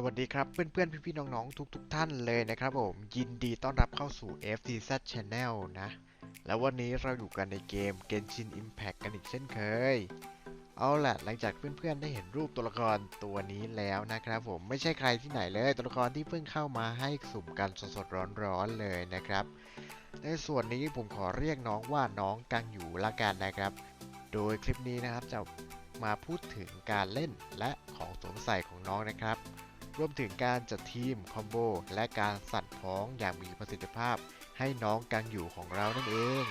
สวัสดีครับเพื่อนๆ พี่ๆ น้องๆ ทุกๆท่านเลยนะครับผม ยินดีต้อนรับเข้าสู่ FTZ Channel นะ แล้ววันนี้เราอยู่กันในเกม Genshin Impact กันอีกเช่นเคย เอาล่ะ หลังจากเพื่อนๆ ได้เห็นรูปตัวละครตัวนี้แล้วนะครับผมไม่ใช่ใครที่ไหนเลยตัวละครที่เพิ่งเข้ามาให้สุ่มกันสดๆ ร้อนๆ เลยนะครับ ในส่วนนี้ผมขอเรียกน้องว่าน้องกังอยู่ละกันนะครับ โดยคลิปนี้นะครับจะมาพูดถึงการเล่นและของสวมใส่ของน้องนะครับ รวมถึงการจัดทีมคอมโบและการสั่นพ้องอย่างมีประสิทธิภาพให้น้องกังอยู่ของเรานั่นเอง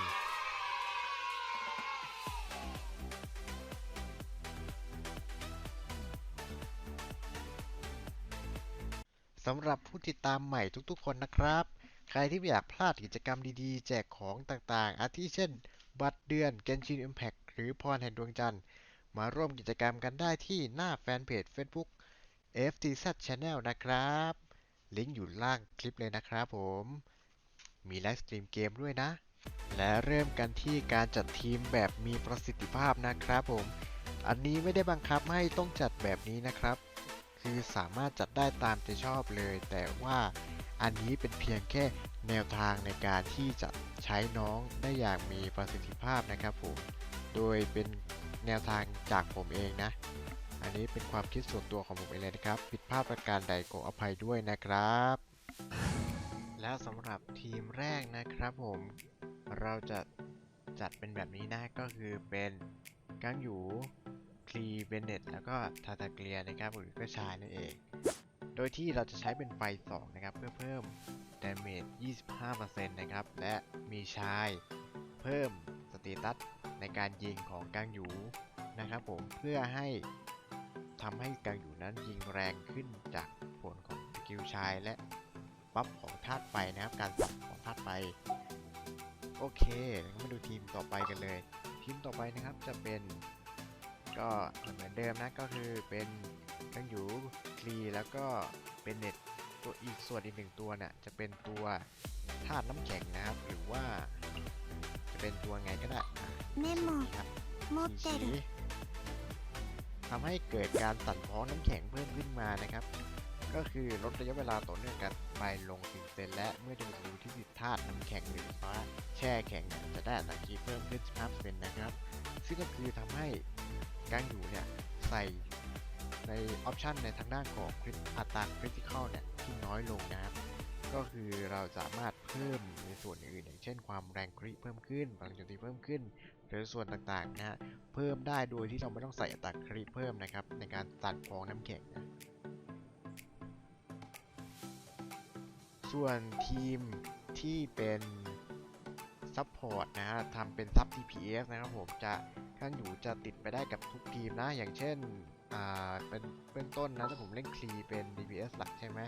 สำหรับผู้ติดตามใหม่ทุกๆคนนะครับ ใครที่ไม่อยากพลาดกิจกรรมดีๆ แจกของต่างๆ อาทิเช่น บัตรเดือน Genshin Impact หรือพรแห่งดวงจันทร์ มาร่วมกิจกรรมกันได้ที่หน้าแฟนเพจ Facebook FTZ Channel นะครับ ลิงก์อยู่ล่างคลิปเลยนะครับผม มีไลฟ์สตรีมเกมด้วยนะ และเริ่มกันที่การจัดทีมแบบมีประสิทธิภาพนะครับผม อันนี้ไม่ได้บังคับให้ต้องจัดแบบนี้นะครับ คือสามารถจัดได้ตามใจชอบเลย แต่ว่าอันนี้เป็นเพียงแค่แนวทางในการที่จะใช้น้องได้อย่างมีประสิทธิภาพนะครับผม โดยเป็นแนวทางจากผมเองนะ อันนี้เป็นความคิดส่วนตัวของผมเองเลยนะครับ ผิดพลาดประการใดขออภัยด้วยนะครับ แล้วสำหรับทีมแรกนะครับผม เราจะจัดเป็นแบบนี้นะก็คือเป็นกังหยูคลีเบนเนตแล้วก็ทาตาเกลียนะครับหรือก็ชายนั่นเอง โดยที่เราจะใช้เป็นไฟ 2 นะครับ เพื่อเพิ่มดาเมจ 25%นะครับ และมีชายเพิ่มสเตตัสในการยิงของกังหยูนะครับผมเพื่อให้ ทำให้กางอยู่นั้นยิงแรงขึ้นจากผลของสกิลชายและบัฟของธาตุไฟนะครับ การสับของธาตุไฟ โอเคมาดูทีมต่อไปกันเลย ทีมต่อไปนะครับจะเป็น ก็เหมือนเดิมนะก็คือเป็นกังอยู่คลีแล้วก็เป็นเน็ตตัวอีกส่วนอีกหนึ่งตัวเนี่ยจะเป็นตัวธาตุน้ำแข็งนะครับ หรือว่า จะเป็นตัวไงก็ได้เมมโมโมเต ทำให้เกิดการสั่นพ้องน้ำแข็งเพิ่มขึ้นมานะครับ ก็คือลดระยะเวลาต่อเนื่องกันไปลงสิเซนและเมื่อโดนศัตรูที่ติดธาตุน้ำแข็งหรือฟ้าแช่แข็งเนี่ยจะได้อัตราคีเพิ่มขึ้น15%นะครับ ซึ่งก็คือทำให้การอยู่เนี่ยใส่ในออปชันในทางด้านของอัตราคริติคอลเนี่ยที่น้อยลงนะครับก็คือเราสามารถเพิ่มในส่วนอื่นอย่างเช่นความแรงคริเพิ่มขึ้นพลังโจมตีเพิ่มขึ้น หรือส่วนต่างๆนะฮะเพิ่มได้โดยที่เราไม่ต้องใส่อัตราคริเพิ่มนะครับ ในการตัดฟองน้ำแข็งนะส่วนทีมที่เป็นซัพพอร์ตนะฮะทำเป็นซับ TPS นะครับผมจะข้างอยู่จะติดไปได้กับทุกทีมนะ อย่างเช่นอ่าเป็นเป็นต้นนะถ้าผมเล่นคลีเป็น DPS หลักใช่ไหม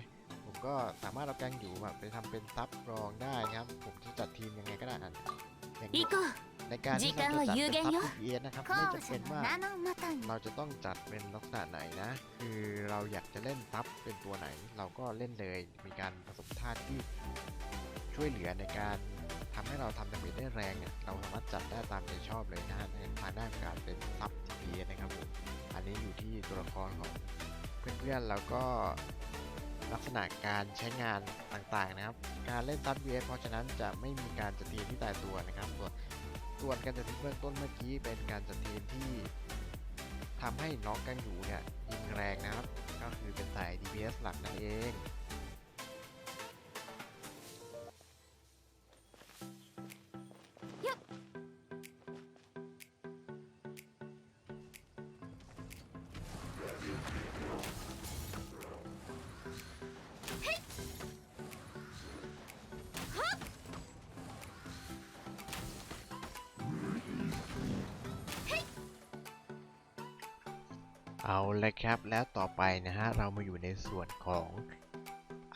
ผมก็สามารถเอาแกงอยู่แบบไปทำเป็นซับรองได้นะครับ ผมจะจัดทีมยังไงก็ได้อะ 行 นี้ こう ในการที่เราจะจัดเป็นซับ TPS นะครับไม่ 後 จะ 者 เป็น の ว่า 名のもとに เราจะต้องจัดเป็นลักษณะไหนนะ คือเราอยากจะเล่นซับเป็นตัวไหน เราก็เล่นเลย มีการผสมธาตุที่ช่วยเหลือในการทำให้เราทำดาเมจได้แรงเนี่ย เราสามารถจัดได้ตามใจชอบเลยนะฮะในทางด้านการเป็นซับ TPS นะครับผม อันนี้อยู่ที่ตัวละครของเพื่อนๆ แล้วก็ ลักษณะการใช้งานต่างๆนะครับ การเล่นซัด VS เพราะฉะนั้นจะไม่มีการจัดทีมที่ตายตัวนะครับ ส่วนส่วนการจัดทีมเบื้องต้นเมื่อกี้เป็นการจัดทีมที่ทำให้น้องกังอยู่เนี่ยยิงแรงนะครับ ก็คือเป็นสาย DPS หลักนั่นเอง เอาเลยครับ แล้วต่อไปนะฮะ เรามาอยู่ในส่วนของ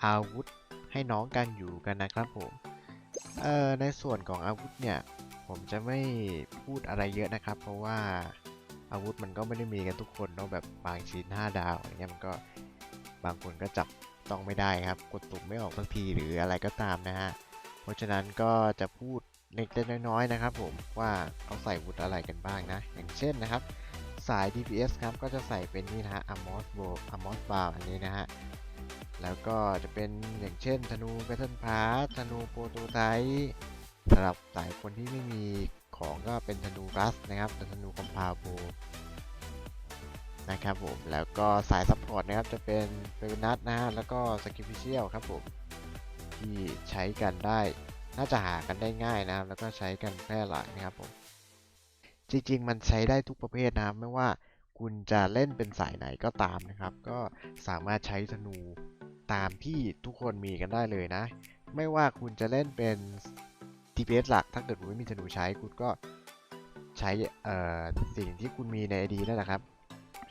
อาวุธให้น้องกันอยู่กันนะครับผม เอ่อ ในส่วนของอาวุธเนี่ย ผมจะไม่พูดอะไรเยอะนะครับ เพราะว่าอาวุธมันก็ไม่ได้มีกันทุกคนเนาะแบบบางชิ้น 5 ดาวอย่างเงี้ยมันก็บางคนก็จับต้องไม่ได้ครับ กดตุ่มไม่ออกบางทีหรืออะไรก็ตามนะฮะ เพราะฉะนั้นก็จะพูดเล็กๆน้อยๆนะครับ ผมว่าเขาใส่อาวุธอะไรกันบ้างนะ อย่างเช่นนะครับ สาย DPS ครับก็จะใส่เป็นนี่นะฮะ Amos b o Amos b a r อันนี้นะฮะ แล้วก็จะเป็นอย่างเช่นธนูแบทเทิลพาร์ธนูโปรโตไทป์สำหรับสายคนที่ไม่มีของก็เป็นธนูรัสนะครับเป็นธนูคอมพาโบนะครับผม แล้วก็สายซัพพอร์ตนะครับจะเป็นเฟลนัทนะฮะ แล้วก็สกิฟิเชียลครับผมที่ใช้กันได้น่าจะหากันได้ง่ายนะครับ แล้วก็ใช้กันแพร่หลายนะครับผม จริงๆ มันใช้ได้ทุกประเภทนะครับไม่ว่าคุณจะเล่นเป็นสายไหนก็ตามนะครับ ก็สามารถใช้ธนูตามที่ทุกคนมีกันได้เลยนะ ไม่ว่าคุณจะเล่นเป็น DPS หลัก ถ้าเกิดคุณไม่มีธนูใช้คุณก็ใช้สิ่งที่คุณมีใน ID นั่นแหละครับ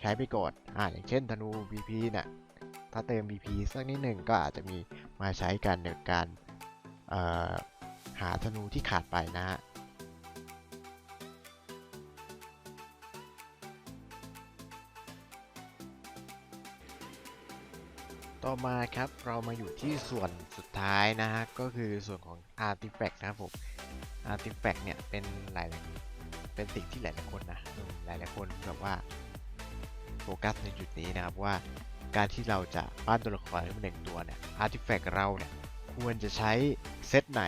ใช้ไปก่อนอ่าอย่างเช่นธนู BP เนี่ยถ้าเติม BP สักนิดหนึ่งก็อาจจะมีมาใช้กันในการหาธนูที่ขาดไปนะฮะ ต่อมาครับเรามาอยู่ที่ส่วนสุดท้ายนะฮะ ก็คือส่วนของ Artifact นะครับผม Artifact เนี่ยเป็นหลายเป็นสิ่งที่หลายๆคนนะหลายๆคนแบบว่าโฟกัสในจุดนี้นะครับว่าการที่เราจะปั้นตัวละครให้มันหนึ่งตัวเนี่ย Artifact เราเนี่ยควรจะใช้เซตไหน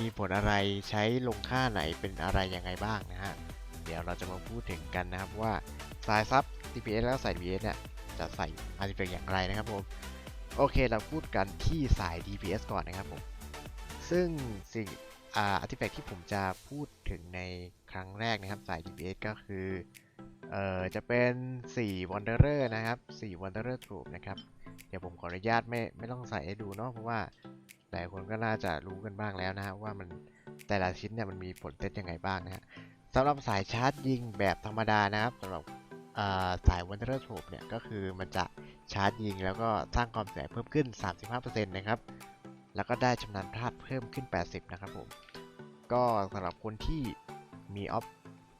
มีผลอะไรใช้ลงค่าไหนเป็นอะไรยังไงบ้างนะฮะ เดี๋ยวเราจะมาพูดถึงกันนะครับว่าสายซับ DPS แล้วสาย DPS เนี่ยจะใส่ Artifact อย่างไรนะครับผม โอเคเราพูดกันที่สาย DPS ก่อนนะครับผม ซึ่งสิ่งอ่า artifact ที่ผมจะพูดถึงในครั้งแรกนะครับสาย DPS ก็คือเอ่อจะเป็น 4 Wanderer นะครับ 4 Wanderer Troop นะครับ เดี๋ยวผมขออนุญาตไม่ไม่ต้องใส่ให้ดูเนาะเพราะว่าหลายคนก็น่าจะรู้กันบ้างแล้วนะฮะว่ามันแต่ละชิ้นเนี่ยมันมีผลเซตยังไงบ้างนะฮะสำหรับสายชาร์จยิงแบบธรรมดานะครับสำหรับสาย Wanderer Troop เนี่ยก็คือมันจะ ชาร์จยิงแล้วก็สร้างความเสียเพิ่มขึ้น 35%นะครับ แล้วก็ได้ชำนาญพลาดเพิ่มขึ้น 80 นะครับผม ก็สำหรับคนที่มีออฟ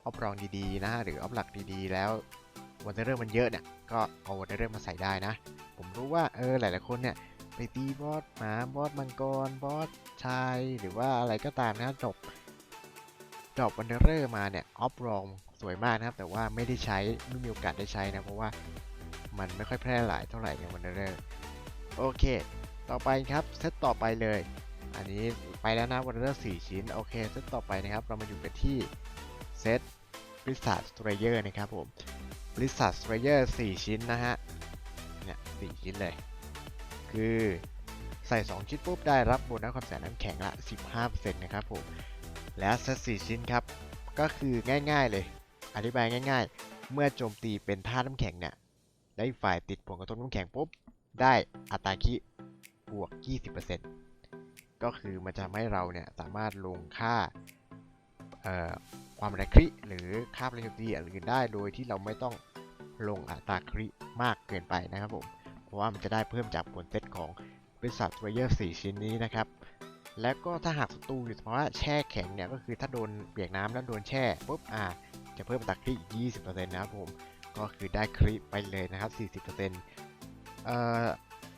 ออฟรองดีๆ นะหรือออฟหลักดีๆ แล้ววันเดอร์มันเยอะเนี่ย ก็เอาวันเดอร์มาใส่ได้นะ ผมรู้ว่าเออหลายๆคนเนี่ยไปตีบอสหมาบอสมังกรบอสชายหรือว่าอะไรก็ตามนะจบจบวันเดอร์มาเนี่ยออฟรองสวยมากนะครับ แต่ว่าไม่ได้ใช้ไม่มีโอกาสได้ใช้นะ เพราะว่า มันไม่ค่อยแพร่หลายเท่าไหร่ในวันเดอร์โอเค ต่อไปครับเซตต่อไปเลย อันนี้ไปแล้วนะวันเดอร์สี่ชิ้น โอเคเซตต่อไปนะครับ เรามาอยู่กันที่เซตบริษัทสเตรเยอร์นะครับผมบริษัทสเตรเยอร์สี่ชิ้นนะฮะ เนี่ยสี่ชิ้นเลย คือใส่ 2 ชิ้นปุ๊บได้รับโบนัสความเสียน้ำแข็งละ 15%นะครับผม และเซต4ชิ้นครับ ก็คือง่ายๆเลย อธิบายง่าย ๆ เมื่อโจมตีเป็นท่าน้ำแข็งเนี่ย ได้ฝ่ายติดผลกระทบน้ำแข็งปุ๊บ ได้อัตราคิบวก 20%ก็คือมันจะทำให้เราเนี่ยสามารถลงค่าความแรงคริหรือค่าพลังโจมตีอื่นได้โดยที่เราไม่ต้องลงอัตราคริมากเกินไปนะครับผม เพราะว่ามันจะได้เพิ่มจากผลเซตของบริษัทเวเยอร์4ชิ้นนี้นะครับ แล้วก็ถ้าหากศัตรูอยู่สมมติว่าแช่แข็งเนี่ยก็คือถ้าโดนเปียกน้ำแล้วโดนแช่ปุ๊บอ่าจะเพิ่มอัตราคริอีก20%นะครับผม ก็คือได้คลิปไปเลยนะครับ 40%เอ่อ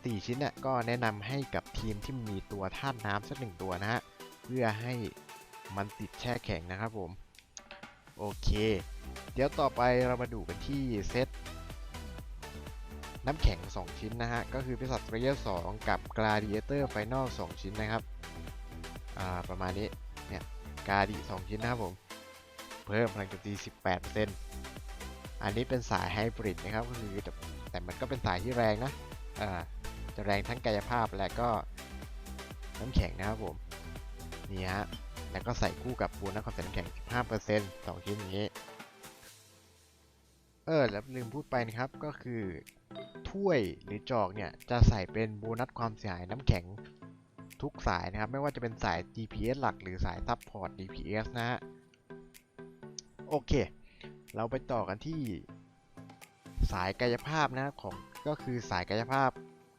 สี่ชิ้นเนี่ยก็แนะนำให้กับทีมที่มีตัวธาตุน้ำสักหนึ่งตัวนะฮะเพื่อให้มันติดแช่แข็งนะครับผม โอเค เดี๋ยวต่อไปเรามาดูกันที่เซตน้ำแข็ง 2 ชิ้นนะฮะ ก็คือพิศ a จเรเยอร์2กับ Gladiator Final 2ชิ้นนะครับ อ่า ประมาณนี้ เนี่ยกาดี2ชิ้นนะครับผม เพิ่มพลังโจมตี 18% อันนี้เป็นสายไฮบริดนะครับก็คือแต่แต่มันก็เป็นสายที่แรงนะอ่าจะแรงทั้งกายภาพและก็น้ำแข็งนะครับผมนี่ฮะแล้วก็ใส่คู่กับปูนนักความเสียน้ำแข็ง 15%สองชิ้นอย่างนี้ เออ แล้วลืมพูดไปนะครับ ก็คือ ถ้วยหรือจอกเนี่ย จะใส่เป็นโบนัสความเสียหายน้ำแข็งทุกสายนะครับ ไม่ว่าจะเป็นสาย DPS หลักหรือสายซัพพอร์ต DPS นะฮะ โอเค เราไปต่อกันที่สายกายภาพนะครับของก็คือสายกายภาพ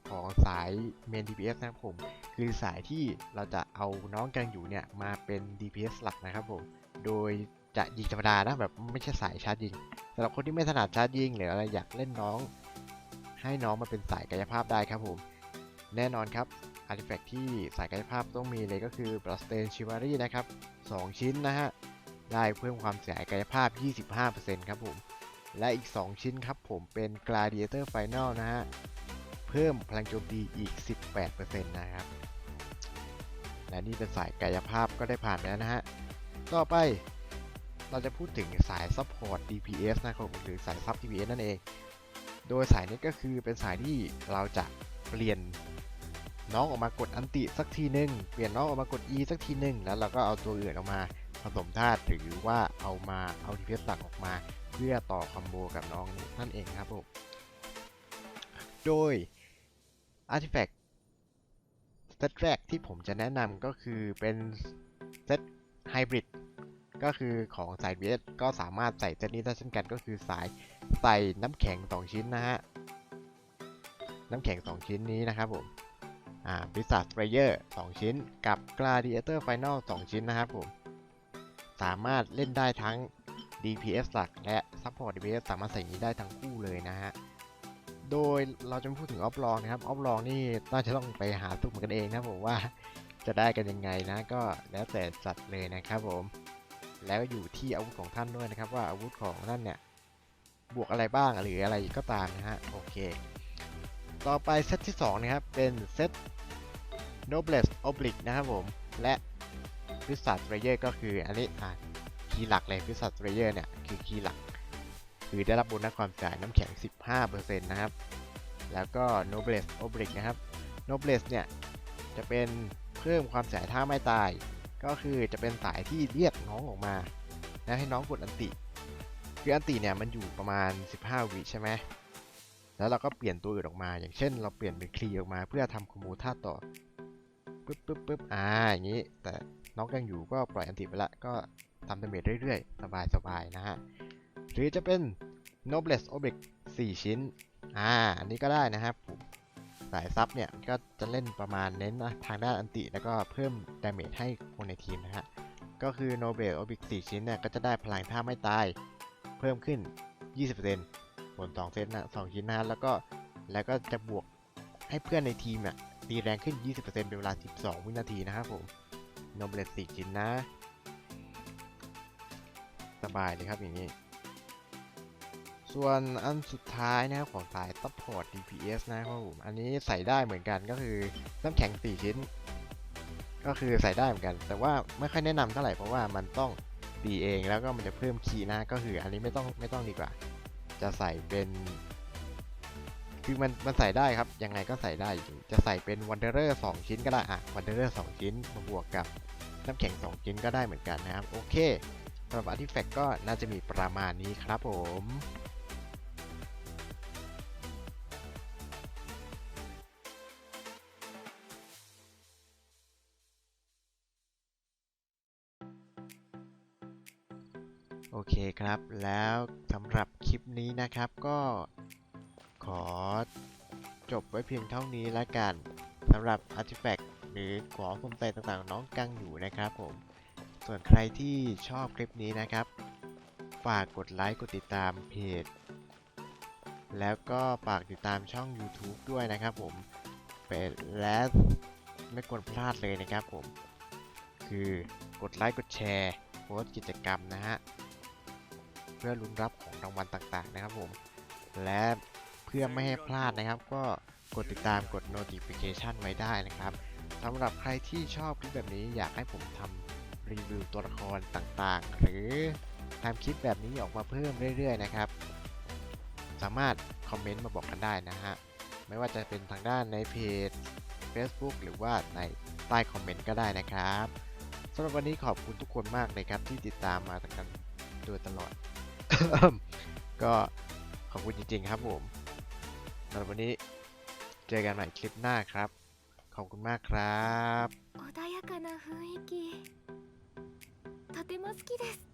ของสายเมน DPS นะครับผม คือสายที่เราจะเอาน้องกังอยู่เนี่ยมาเป็น DPS หลักนะครับผม โดยจะยิงธรรมดานะแบบไม่ใช่สายชาร์จยิงสำหรับคนที่ไม่ถนัดชาร์จยิงหรืออะไรอยากเล่นน้อง ให้น้องมาเป็นสายกายภาพได้ครับผม แน่นอนครับอาร์ติแฟกที่สายกายภาพต้องมีเลยก็คือ b l o o d s t a i n Chivalry นะครับ 2 ชิ้นนะฮะ ได้เพิ่มความเสียหายกายภาพ 25%ครับผม และอีก 2 ชิ้นครับผมเป็น Gladiator Final นะฮะ เพิ่มพลังโจมตีอีก 18%นะครับ และนี่เป็นสายกายภาพก็ได้ผ่านแล้วนะฮะ ต่อไปเราจะพูดถึงสายซัพพอร์ต DPS นะครับหรือสายซับ DPS นั่นเอง โดยสายนี้ก็คือเป็นสายที่เราจะเปลี่ยนน้องออกมากดอันติสักทีหนึ่งเปลี่ยนน้องออกมากด E สักทีหนึ่งแล้วเราก็เอาตัวอื่นออกมา ผสมธาตุหรือว่าเอามาเอา DPS หลักออกมา เพื่อต่อคอมโบกับน้องนั่นเองครับผม โดย Artifact เซตแรกที่ผมจะแนะนำก็คือเป็นเซตไฮบริดก็คือของสาย VS ก็สามารถใส่เซตนี้ได้เช่นกันก็คือสายใส่น้ำแข็ง 2 ชิ้นนะฮะ น้ำแข็ง 2 ชิ้นนี้นะครับผมอ่า Blizzard Slayer 2ชิ้น กับ Gladiator Final 2ชิ้นนะครับผม สามารถเล่นได้ทั้ง DPS หลักและ Support DPS สามารถใส่นี้ได้ทั้งคู่เลยนะฮะ โดยเราจะพูดถึงออฟลองนะครับ ออฟลองนี่น่าจะต้องไปหาสุ่มกันเองนะผมว่าจะได้กันยังไงนะ ก็แล้วแต่จัดเลยนะครับผม แล้วอยู่ที่อาวุธของท่านด้วยนะครับ ว่าอาวุธของท่านเนี่ยบวกอะไรบ้างหรืออะไรก็ตามนะฮะ โอเค ต่อไปเซตที่ 2 นะครับ เป็นเซต Noblesse Oblique นะครับผม และ Wizard Slayer ก็คืออันนี้อะคีย์หลักเลย Wizard Slayer เนี่ยคือคีย์หลัก คือได้รับโบนัสความจ่ายน้ำแข็ง 15%นะครับ แล้วก็ Noblesse Oblique นะครับ Noblesse เนี่ยจะเป็นเพิ่มความจ่ายท่าไม่ตาย ก็คือจะเป็นสายที่เรียกน้องออกมาแล้วให้น้องกดอันติ คืออันติเนี่ยมันอยู่ประมาณ 15 วิใช่ไหมแล้วเราก็เปลี่ยนตัวอื่นออกมา อย่างเช่น เราเปลี่ยนเป็นคลีออกมาเพื่อทำคอมโบท่าต่อปึ๊บปึ๊บปึ๊บอ่าอย่างนี้ แต่ น้องยังอยู่ก็ปล่อยอันติไปละ ก็ทำดาเมจเรื่อยๆ สบายๆ นะฮะ หรือจะเป็น Noblesse Oblique 4ชิ้น อ่า อันนี้ก็ได้นะครับผมสายซับเนี่ย ก็จะเล่นประมาณเน้นนะทางด้านอันติ แล้วก็เพิ่มดาเมจให้คนในทีมนะฮะ ก็คือ Noblesse Oblique 4ชิ้นเนี่ย ก็จะได้พลังท่าไม่ตาย เพิ่มขึ้น 20%บน2เซตนะ2ชิ้นนะฮะ แล้วก็ แล้วก็จะบวกให้เพื่อนในทีมอะตีแรงขึ้น 20%เป็นเวลา 12 วินาทีนะครับผม Noblesse 4ชิ้นนะ สบายเลยครับอย่างนี้ ส่วนอันสุดท้ายนะครับของสาย Support DPS นะครับผม อันนี้ใส่ได้เหมือนกันก็คือน้ำแข็ง 4 ชิ้น ก็คือใส่ได้เหมือนกัน แต่ว่าไม่ค่อยแนะนำเท่าไหร่เพราะว่ามันต้องตีเองแล้วก็มันจะเพิ่มคีนะก็คืออันนี้ไม่ต้องไม่ต้องดีกว่า จะใส่เป็น คือมันมันใส่ได้ครับ ยังไงก็ใส่ได้อยู่จะใส่เป็น Wanderer 2ชิ้นก็ได้อะ Wanderer 2ชิ้นมาบวกกับน้ำแข็ง2ชิ้นก็ได้เหมือนกันนะครับ โอเคสำหรับ Artifact ก็น่าจะมีประมาณนี้ครับผมโอเคครับ แล้วสำหรับคลิปนี้นะครับก็ ขอจบไว้เพียงเท่านี้แล้วกันสำหรับ Artifact หรือของสมใจต่างๆน้องกังอยู่นะครับผม ส่วนใครที่ชอบคลิปนี้นะครับ ฝากกดไลค์กดติดตามเพจ แล้วก็ฝากติดตามช่อง YouTube ด้วยนะครับผมเป็นและไม่ควรพลาดเลยนะครับผม คือกดไลค์กดแชร์โพสกิจกรรมนะฮะ เพื่อลุ้นรับของรางวัลต่างๆนะครับผม และ พื่อไม่ให้พลาดนะครับ ก็กดติดตามกด notification ไว้ได้นะครับสำหรับใครที่ชอบคลิปแบบนี้อยากให้ผมทำรีวิวตัวละครต่างๆ หรือทำคลิปแบบนี้ออกมาเพิ่มเรื่อย ๆ นะครับ สามารถคอมเมนต์มาบอกกันได้นะฮะ ไม่ว่าจะเป็นทางด้านในเพจ Facebook หรือว่าในใต้คอมเมนต์ก็ได้นะครับสำหรับวันนี้ขอบคุณทุกคนมากเลยครับที่ติดตามมากันโดยตลอด ก็ขอบคุณจริงๆครับผม สำหรับวันนี้เจอกันใหม่คลิปหน้าครับ ขอบคุณมากครับ 穏やかな雰囲気とても好きです